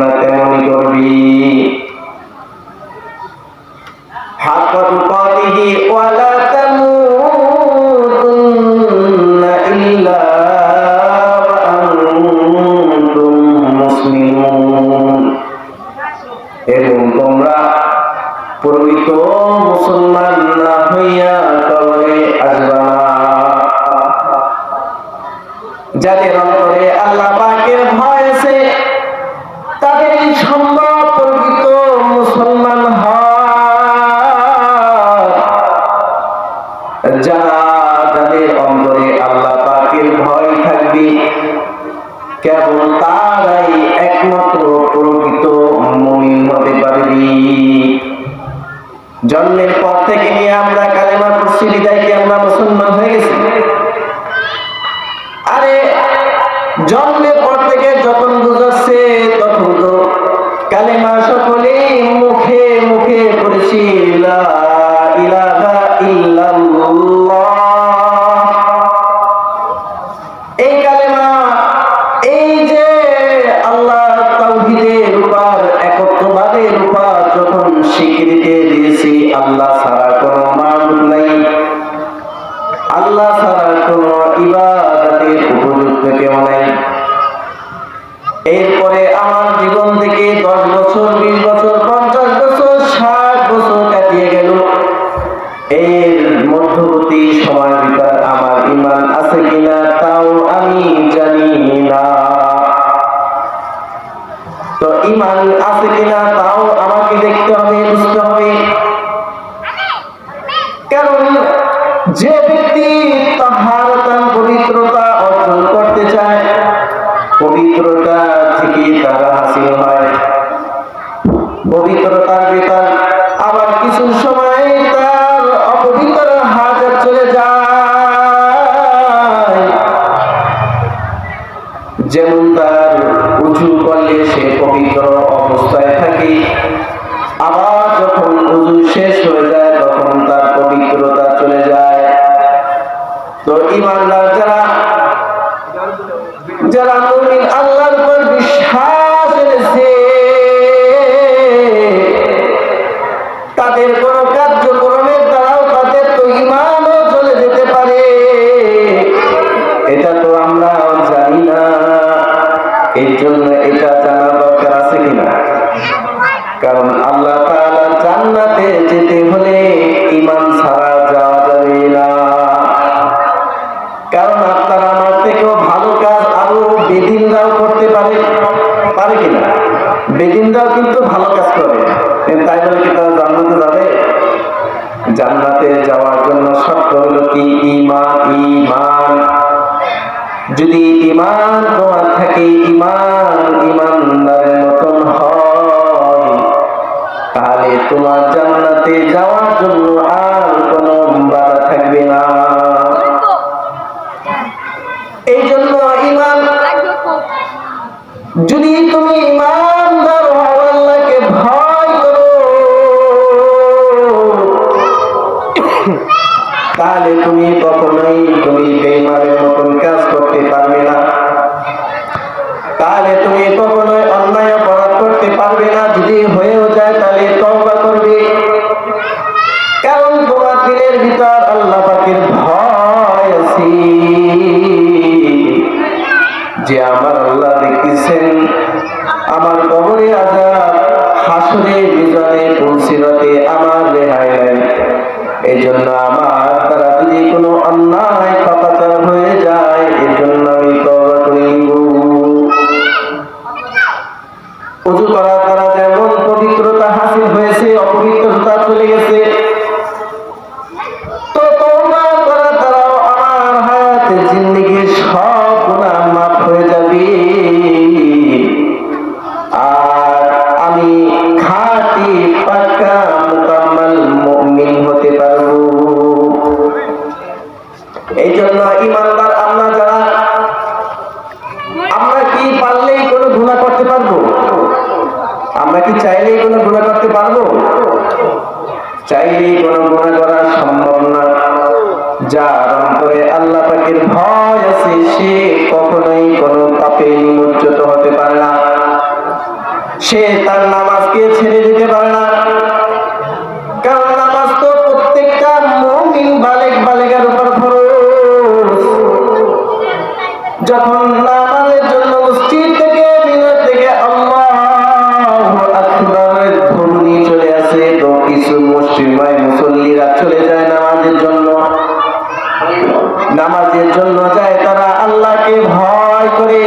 latihan korbi hatta tuqatihi wa la tamutunna antum muslimun. Eh, Ebong tumra purbito musliman na hoya kore azba jate rong কেবল তারাই একমাত্র প্রকৃত মমিন হতে পারবি। জন্মের কিনা তাও আমি জানি তো ইমান আছে কিনা তাও আমাকে দেখতে হবে, বুঝতে হবে। কারণ যে ব্যক্তি যারা মুমিন যাওয়ার জন্য শর্ত হলো কি? ইমান ইমান যদি ইমান তোমার থাকে ইমান ইমানদারের মতন হয় তাহলে তোমার জান্নাতে যাওয়ার জন্য আর কোনো বাধা থাকবে না। এই জন্য ইমান যদি তুমি কখনোই তুমি বেইমানের মতন কাজ করতে পারবে না। তাহলে তুমি কখনোই অন্যায় অপরাধ করতে পারবে না। যদি হয়েও যায় তাহলে তওবা করবে। কারণ তোমার দিলের ভিতর আল্লাহ পাকের ভয় আছে। যে আমার আল্লাহ দেখতেছেন, আমার কবরে আজাব, হাসরে বিজনে পৌঁছিরতে আমার রেহাই নাই এই জন্য আমার অন্যায় পাপাচার হয়ে যায় এর জন্য আমি তবা করিব উজু করার দ্বারা যেমন পবিত্রতা হাসিল হয়েছে, অপবিত্রতা চলে গেছে, তো তোমরা দ্বারাও আমার হায়াতে জিন্দিগির সব এই জন্য ইমানদার আমরা যারা, আমরা কি পারলেই কোনো করতে পারব? আমরা কি চাইলেই কোনো করতে পারব? চাইলেই কোনো করা সম্ভব না। যার অন্তরে আল্লাহ পাকের ভয় আছে, সে কখনোই কোনো পাপে নিমজ্জিত হতে পারে না। সে তার নামাজকে ছেড়ে দিতে পারে না। আমাদের জন্য মসজিদ থেকে, মিনার থেকে আল্লাহু আকবারের ধ্বনি চলে আসে। তো কিছু মসজিদ ভাই মুসল্লিরা চলে যায় নামাজের জন্য। নামাজের জন্য যায়, তারা আল্লাহকে ভয় করে।